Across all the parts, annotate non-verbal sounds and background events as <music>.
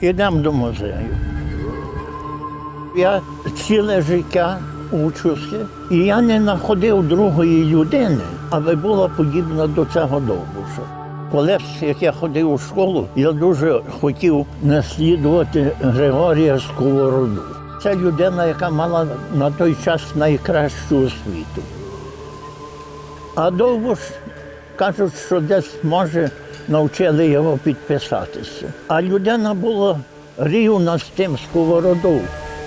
Йдемо до музею. Я ціле життя учуся, і я не знаходив другої людини, аби була подібна до цього довбуша. Колись, як я ходив у школу, я дуже хотів наслідувати Григорія Сковороду. Це людина, яка мала на той час найкращу освіту. А довго ж кажуть, що десь може навчили його підписатися. А людина була рівна з тим сковородою.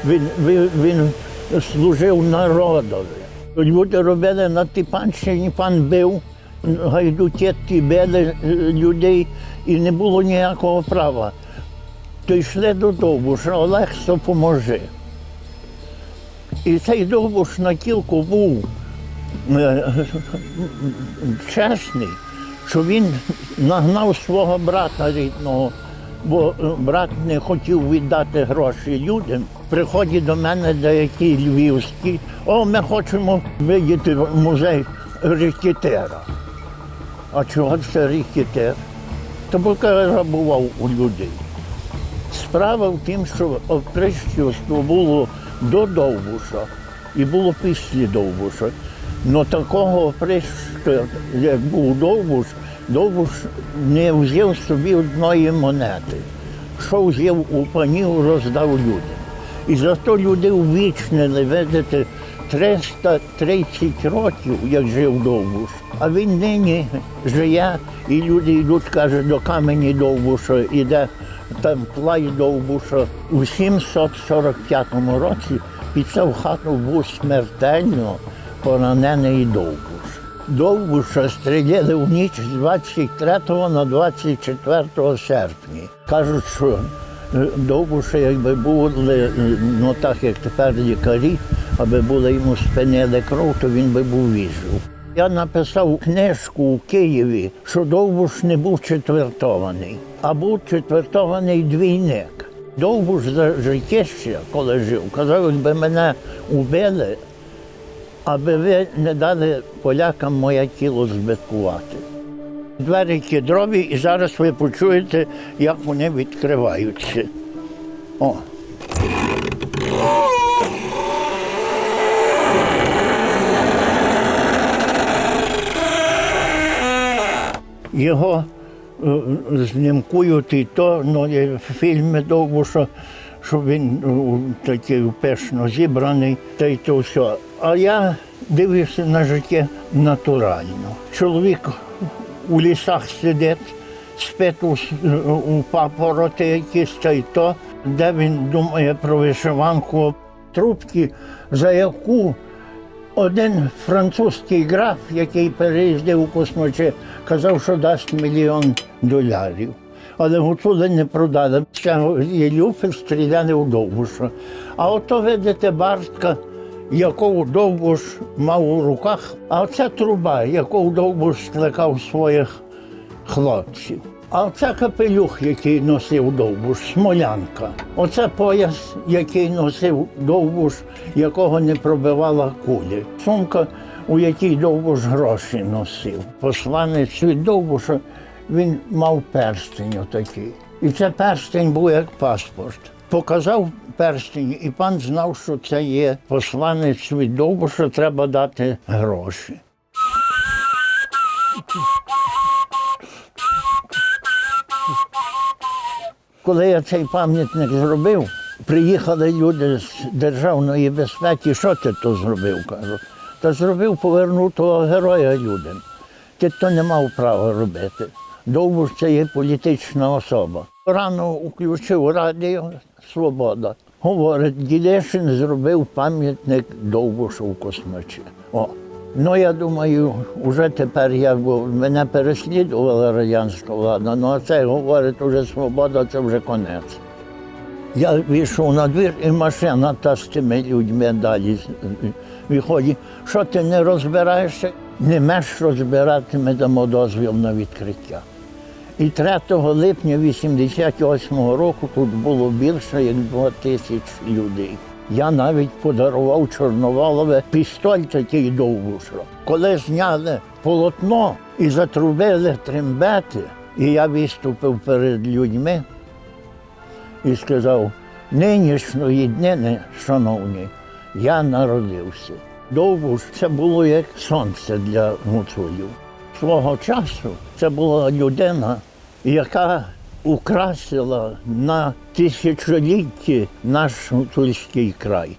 Він, він, він служив народові. Люди робили на тій панщині, пан бив, гайдутєтки били е, людей і не було ніякого права. То йшли до Довбуша, Олег, поможи. І цей Довбуш на кілку був е, <laughs> чесний, що він нагнав свого брата рідного, бо е, брат не хотів віддати гроші людям. Приходять до мене деякі львівські, о, ми хочемо видіти музей рекетера. А чого це рекетер? То бо грабував у людей. Справа в тім, що оприщівство було до Довбуша і було після Довбуша. Но такого оприща, як був Довбуш, Довбуш не взяв собі одної монети. Що взяв у панів, роздав людям. І зато люди увічнили, видите, 330 років, як жив Довбуш. А він нині живе, і люди йдуть, каже, до камені Довбуша, іде там плай Довбуша. У 745 році під цю хату був смертельно поранений Довбуш. Довбуша стріляли в ніч з 23 на 24 серпня. Кажуть, що е, Довбуша, якби були, е, ну так як тепер лікарі, аби були йому спинили кров, то він би був вижив. Я написав книжку у Києві, що Довбуш не був четвертований, а був четвертований двійник. Довбуш за життєще, коли жив, казав, якби мене убили, аби ви не дали полякам моє тіло збиткувати. Двері кедрові, і зараз ви почуєте, як вони відкриваються. О. Його е, знімкують і то, ну, є фільми довго, що, що він е, такий пишно зібраний, та й то все. А я дивився на життя натурально. Чоловік у лісах сидить, спить у, у папороти якісь та й то, де він думає про вишиванку, трубки, за яку один французький граф, який переїздив у космочі, казав, що дасть мільйон долярів. Але гуцули не продали. Ще є люфи стріляли у Довбуша. А ото, видите, бартка, яку Довбуш мав у руках, а оця труба, яку Довбуш скликав своїх хлопців. А оце капелюх, який носив довбуш, смолянка. Оце пояс, який носив довбуш, якого не пробивала кулі. Сумка, у якій довбуш гроші носив. Посланець від довбуша, він мав перстень отакий. І це перстень був як паспорт. Показав перстень, і пан знав, що це є посланець від довбуша, треба дати гроші. Коли я цей пам'ятник зробив, приїхали люди з державної безпеки. Що ти то зробив? кажу. Та зробив повернув того героя людям. Ти то не мав права робити. Довбуш це є політична особа. Рано включив радіо Свобода. Говорить, Дідешин зробив пам'ятник Довбушу в космочі. О. Ну, я думаю, вже тепер я мене переслідувала радянська влада, ну а це говорить, вже свобода, це вже конець. Я вийшов на двір, і машина та з тими людьми далі виходить. Що ти не розбираєшся? Не меш розбирати, ми дамо дозвіл на відкриття. І 3 липня 88-го року тут було більше, як 2 тисяч людей. Я навіть подарував Чорноволове пістоль такий довбуша. Коли зняли полотно і затрубили трембети, і я виступив перед людьми, і сказав: нинішньої днини, шановні, я народився. Довго ж це було як сонце для гуцулів. Свого часу це була людина, яка украсила на тисячолітті наш гуцульський край.